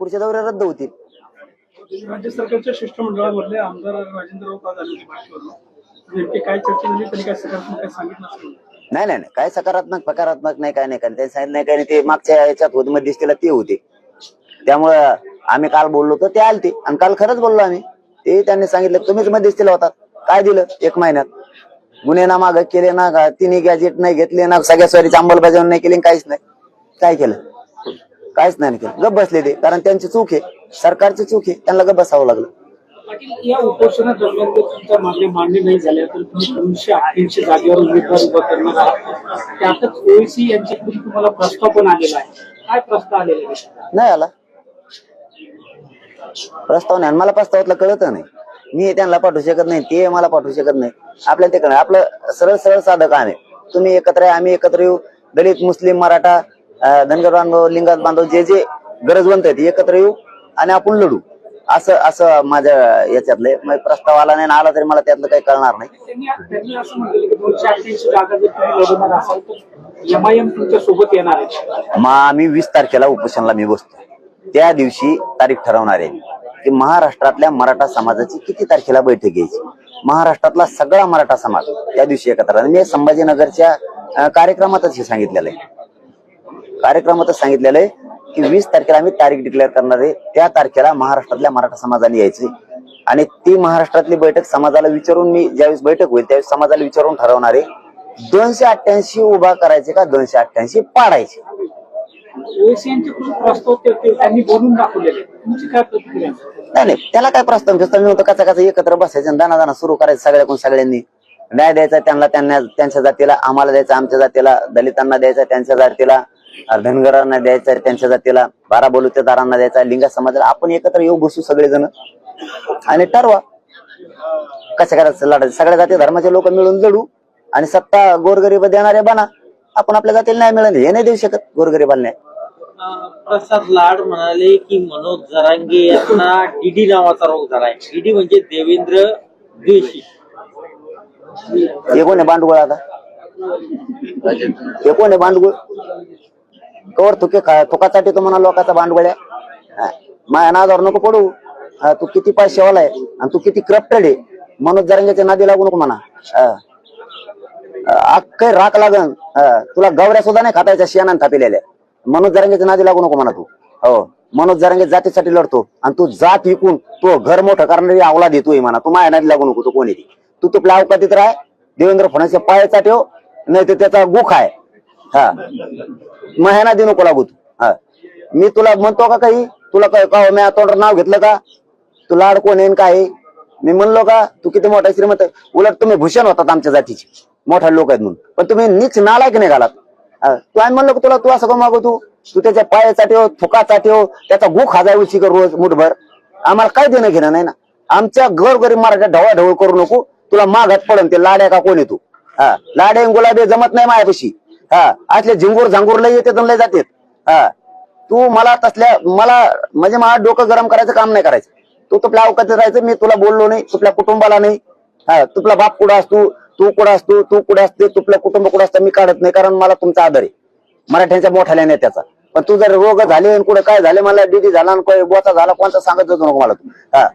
पुढच्या दौरे रद्द होतील. राज्य सरकारच्या शिष्टमंडळामधले आमदार राजेंद्र राऊत आज आले होते भाषेवर नेमकी काय चर्चा झाली त्यांनी काय सकारात्मक काय सांगितलं असेल नाही नाही नाही. काय सकारात्मक सकारात्मक नाही काय नाही. नाही. त्यांनी सांगितलं नाही काय नाही ते मागच्या याच्यात होते मध्यस्थीला ते होते. त्यामुळं आम्ही काल बोललो तर ते आलते. आणि काल खरंच बोललो आम्ही. ते त्यांनी सांगितलं तुम्हीच मध्यस्थीला होतात. काय दिलं? एक महिन्यात. गुन्हे ना माग केले ना का तिन्ही गॅजेट नाही घेतले ना सगळ्या स्वारीची अंमलबजावणी नाही केली काहीच नाही. काय केलं? काहीच नाही केलं गप बसले ते. कारण त्यांची चूक आहे. सरकारची चूक आहे. त्यांना गप बसावं लागलं. पाटील या उपोषणा दरम्यान जर तुमच्या मागण्या मान्य नाही झाल्या तर तुम्ही दोनशे अठ्ठ्याऐंशी जागेवर उमेदवार उभा करणार आहात. त्यातच ओएसी यांच्याकडून तुम्हाला प्रस्ताव पण आलेला आहे. काय प्रस्ताव आलेला आहे? नाही आला. प्रस्ताव नाही. आणि मला प्रस्तावातलं कळत नाही. मी त्यांना पाठवू शकत नाही. ते मला पाठवू शकत नाही. आपल्याला ते आपलं सरळ सरळ साधं काम आहे. तुम्ही एकत्र आहे आम्ही एकत्र येऊ. दलित मुस्लिम मराठा धनगर बांधव लिंगात बांधव जे जे गरजवंत आहेत एकत्र येऊ आणि आपण लढू. असं असं माझ्या याच्यातले. प्रस्ताव आला नाही आला तरी मला त्यातलं काही कळणार नाही. मग आम्ही वीस तारखेला उपोषणला मी बसतो. त्या दिवशी तारीख ठरवणार आहे की महाराष्ट्रातल्या मराठा समाजाची किती तारखेला बैठक घ्यायची? महाराष्ट्रातला सगळा मराठा समाज त्या दिवशी एकत्र. मी संभाजीनगरच्या कार्यक्रमातच हे सांगितलेलं आहे. कार्यक्रमातच सांगितलेलं आहे की वीस तारखेला आम्ही तारीख डिक्लेअर करणार आहे. त्या तारखेला महाराष्ट्रातल्या मराठा समाजाने यायचे आणि ती महाराष्ट्रातली बैठक समाजाला विचारून मी ज्यावेळेस बैठक होईल त्यावेळेस समाजाला विचारून ठरवणार आहे. दोनशे अठ्ठ्याऐंशी उभा करायचे का दोनशे अठ्ठ्याऐंशी पाडायचे? नाही त्याला काय प्रस्ताव? बिस्ताव नव्हतं कचा कचा एकत्र बसायचं दाना दाना सुरू करायचं सगळ्याकडून सगळ्यांनी. न्याय द्यायचा त्यांना त्यांना त्यांच्या जातीला आम्हाला द्यायचा आमच्या जातीला दलितांना द्यायचा त्यांच्या जातीला धनगरांना द्यायचा त्यांच्या जातीला बारा दारांना द्यायचा लिंगा समाजाला. आपण एकत्र येऊ बसू सगळेजण. आणि ठरवा. कशा करायचं लढायचं सगळ्या जाती धर्माचे लोक मिळून जडू आणि सत्ता गोरगरीब देणारे बना. आपण आपल्या जातीला नाही मिळाले हे नाही देऊ शकत गोरगरीबाला न्याय. प्रसाद लाड म्हणाले की मनोज जरांगे यांना डीडी नावाचा रोग झालाय. डीडी म्हणजे देवेंद्र द्वेषी हे कोण आहे बांडगुळ आता हे कोण आहे बांडगुळ कवर तुके तुकासाठी तो म्हणा लोकांचा बांडगुळ्या माया नादावर नको पडू तू किती पैशावाला आहे आणि तू किती करप्टेड आहे मनोज जरंग्याच्या नादी लागू नको म्हणा हा. राख लागन तुला गवऱ्या सुद्धा नाही खातायच्या शेणाने थापिलेल्या मनोज जरंग्याच्या नादी लागू नको म्हणा तू हो मनोज जरंगे जातीसाठी लढतो आणि तू जात विकून तो घर मोठं करणारी अवलाद देतोय म्हणा तू माया नादी लागू नको तू कोणी तू तुपल्या अवकातीत राह. देवेंद्र फडणवीसच्या पायाचा ठेव नाही तर त्याचा गुख आहे. हा. महिना दे नको लागू तू हा. मी तुला म्हणतो का काही? तुला काय का हो, मी तोंडावर नाव घेतलं का? तू लाड कोण येईन काय मी म्हणलो का? तू किती मोठा श्रीमंत उलट तुम्ही भूषण होतात आमच्या जातीचे. मोठा लोक आहेत म्हणून. पण तुम्ही नीच नालायक नाही घालात. तू आम्ही म्हणलो का तुला तू असं का मागू तू? तू त्याच्या पायाचा ठेव थुकाचा ठेव त्याचा गुख हजार उशी कर रोज मुठभर. आम्हाला काय देणं घेणं नाही ना? आमच्या घर गरीब मराठा ढवळाढवळ करू नको. तुला मागात पडन ते लाड्या का कोण येतो हा लाड्या गुलाबे गुलाबी जमत नाही मायापाशी. हा असले झिंगूर झांगूर लय येते लय जाते. हा तू मला तसल्या मला म्हणजे मला डोकं गरम करायचं काम नाही करायचं. तू तुपल्या अवकाशात राहायचं मी तुला बोललो नाही तुपल्या कुटुंबाला नाही. हा तुपला बाप कुठं असतो तू कुठं असतो तू कुठं असते तुपल्या कुटुंब कुठं असतं मी काढत नाही कारण मला तुमचा आदर आहे. मराठ्यांच्या मोठ्या नेत्याचा पण तू जर रोग झाले आणि कुठं काय झाले मला डीडी झाला आणि बोचा झाला कोणता सांगत जातो नको मला तू. हा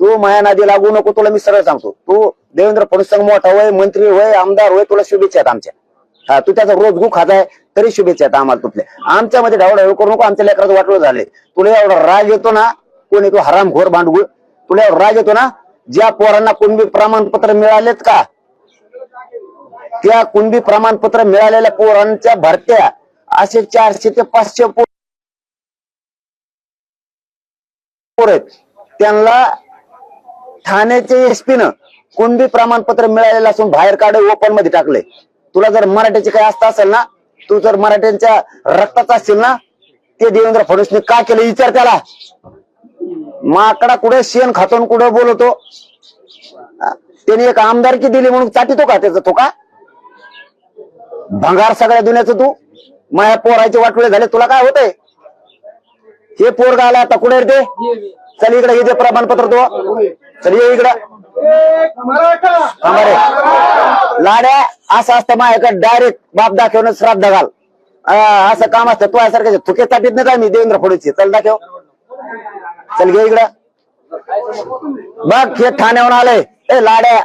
तू माया नादी लागू नको तुला मी सरळ सांगतो. तू देवेंद्र फडणवीस मोठा होय मंत्री होय आमदार होय तुला शुभेच्छा आहेत आमच्या. हा तू त्याचा रोज गु खाताय तरी शुभेच्छा आहेत आम्हाला तुपल्या आमच्यामध्ये ढवढाढवळ करू नको आमच्या लेकराचं वाटलं झाले तुला एवढा राग येतो ना कोणी तू हरामखोर भांडगुळ तुला एवढा राग येतो ना ज्या पोरांना कुणबी प्रमाणपत्र मिळालेत का? त्या कुणबी प्रमाणपत्र मिळालेल्या पोरांच्या भरत्या असे चारशे ते पाचशे पोर आहेत. त्यांना ठाण्याचे एसपीनं न कुणबी प्रमाणपत्र मिळालेलं असून बाहेर काढ ओपनमध्ये टाकले. तुला जर मराठ्याचे काही आस्था असेल ना तू जर मराठ्यांच्या रक्ताचा असेल ना ते देवेंद्र फडणवीसने का केलं? विचार त्याला. माकडा कुठे शेण खातून कुठे बोलतो? त्याने एक आमदारकी दिली म्हणून चाटितो का त्याचा तो का भंगार सगळ्या दुनियाचं तू? माया पोरायचे वाटोळे झाले तुला काय होतंय? हे पोर गायला आता कुठे येते ते? चल इकडे हे जे प्रमाणपत्र तो. चल ये इकडं. लाड्या असं असतं माझ्याकडे डायरेक्ट बाप दाखवून श्राद्ध घाल. असं काम असतं तू यासारखं थुके चाटीत नाही मी देवेंद्र फडणवीस चल दाखव. चल घे इकडं. बघ हे ठाण्याहून आलंय ए लाड्या.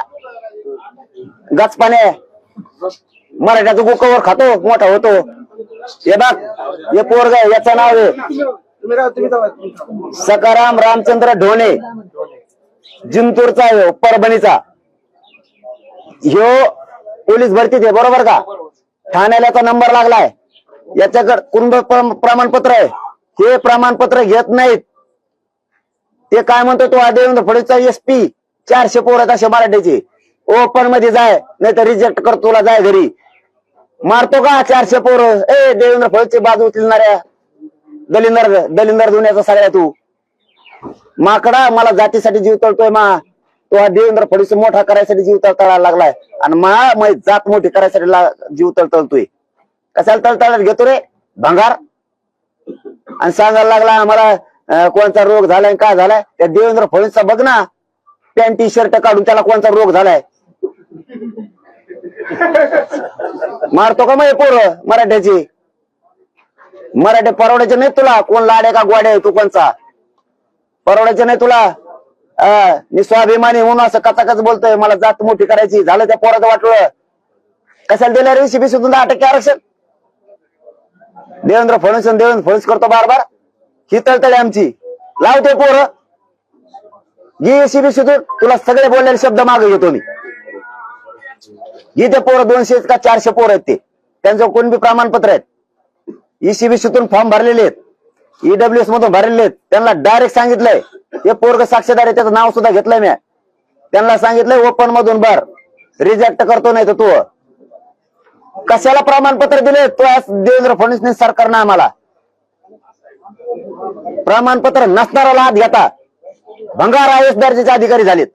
गचपाने. मराठ्याचं बुकावर खातो मोठा होतो. हे बघ हे पोरग याचं नाव आहे. सकाराम रामचंद्र ढोणे. जिंतूरचा ह्यो, हो, परभणीचा. ह्यो पोलीस भरतीत आहे बरोबर का? ठाण्याला नंबर लागलाय. याच्याकडे कुंभ प्रमाणपत्र आहे. हे प्रमाणपत्र घेत नाहीत. ते काय म्हणतो तो देवेंद्र फडणवीसचा एस पी चारशे पोर तसे असे मराठीचे. ओपनमध्ये जाय नाही तर रिजेक्ट कर तुला जाय घरी. मारतो का चारशे पोर? ए देवेंद्र फडणवीसची बाजू उचलणाऱ्या. दलिंदर दलिंदर धुण्याचा सगळ्या तू. माकडा मला जातीसाठी जीव तळतोय मा. तो हा देवेंद्र फडणवीस मोठा करायसाठी जीव तळतळायला लागलाय. आणि मा मै जात मोठी करायसाठी जीव तळतळतोय कशाला तळतळत घेतो रे? भंगार? आणि सांगायला लागला आम्हाला कोणचा कोणता रोग झालाय काय झालाय? त्या देवेंद्र फडणवीसचा बघ ना. पॅन्ट टी शर्ट काढून त्याला कोणता रोग झालाय? मारतो का मग पोर मराठ्याची? मराठे परवड्याचे नाही तुला. कोण लाडे का गोड्या आहे? तू कोणचा? परवडायचं नाही तुला. मी स्वाभिमानी म्हणून असं कचाकच बोलतोय. मला जात मोठी करायची. झालं त्या पोराचं वाटलं कशाला दिल्या रे सीबी सुद्धा दहा टक्के आरक्षण? देवेंद्र फडणवीस देवेंद्र फडणवीस करतो बार बार ही तळतळी आमची. लावते पोर. घे सीबी सुधून तुला सगळे बोललेले शब्द मागे घेतो मी. इथे पोरं दोनशे का चारशे पोर आहेत ते. त्यांचं कोण बी प्रमाणपत्र आहेत? ईसीबीसीतून फॉर्म भरलेले आहेत. ईडब्ल्यूएस मधून भरलेले त्यांना डायरेक्ट सांगितलंय. हे पोरग साक्षीदार आहे त्याचं नाव सुद्धा घेतलंय मी. त्यांना सांगितलंय ओपन मधून भर. रिजेक्ट करतो नाही तर तू. कशाला प्रमाणपत्र दिले? तो आज देवेंद्र फडणवीस सरकारनं आम्हाला. प्रमाणपत्र नसणाऱ्याला हात घेता. भंगार आय एस दर्जाचे अधिकारी झालेत.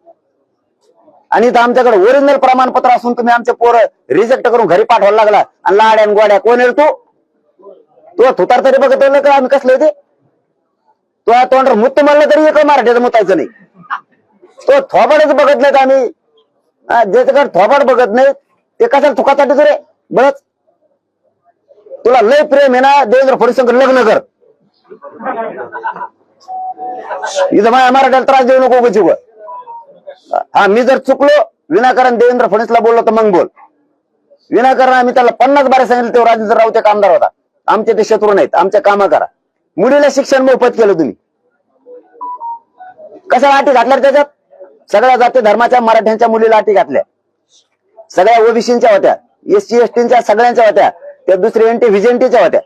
आणि इथं आमच्याकडे ओरिजिनल प्रमाणपत्र असून तुम्ही आमचे पोर रिजेक्ट करून घरी पाठवायला लागला. आणि लाड्या गोड्या कोण आहे तू? तो थुतार तरी बघत होतं का? आम्ही कसले ते तो तोंडावर मुत्त मारलं तरी एक मराठीचं मुतायचं नाही. तो थोबाडच बघत नाहीत आम्ही. ज्याच्याकडे थोबाड बघत नाही ते कशाला थुकासाठी रे बरंच. तुला लय प्रेम आहे ना देवेंद्र फडणवीस लग्न कर. इथं माझ्या मराठ्याला त्रास देऊ नको उगाची हा मी जर चुकलो विनाकारण देवेंद्र फडणवीसला बोललो तर मग बोल. विनाकारण आम्ही त्याला पन्नास बारे सांगितलं तेव्हा राजेंद्र राऊत कामदार होता. आमचे ते शत्रू नाहीत. आमच्या कामा करा. मुलीला शिक्षण मोफत केलं तुम्ही. कशा अटी घातल्या त्याच्यात? सगळ्या जाती धर्माच्या मराठ्यांच्या मुलीला अटी घातल्या. सगळ्या ओबीसीच्या होत्या. एस सी सगळ्यांच्या होत्या. त्या दुसऱ्या एनटी व्हिजेंटीच्या होत्या.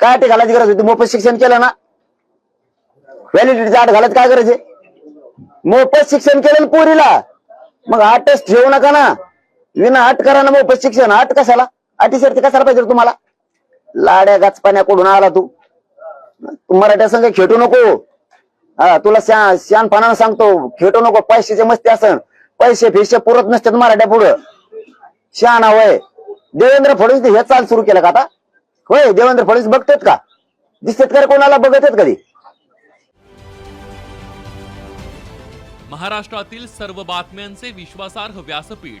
काय अटी घालायची गरज होती? मोफत शिक्षण केलं ना? व्हॅलिडिटीचा आठ घालत काय गरज आहे? मोफत शिक्षण केलं पोरीला? मग आठच ठेवू नका ना. विना आठ करा ना मोफत शिक्षण. आठ कशाला? अटी शर्ती कशाला पाहिजे तुम्हाला? लाड्या गाचपाण्याकडून आला तू? तू मराठ्या संघ खेटू नको. हा तुला शा शानपणानं सांगतो खेटू नको पैशाचे मस्ती असन. पैसे फिशे पुरत नसतात मराठ्या पुढं. शहाणा वय. देवेंद्र फडणवीस हे चाल सुरू केलं का आता? होय देवेंद्र फडणवीस बघतात का? दिसतात का कोणाला बघत आहेत कधी? महाराष्ट्रातील सर्व बातम्यांचे विश्वासार्ह व्यासपीठ.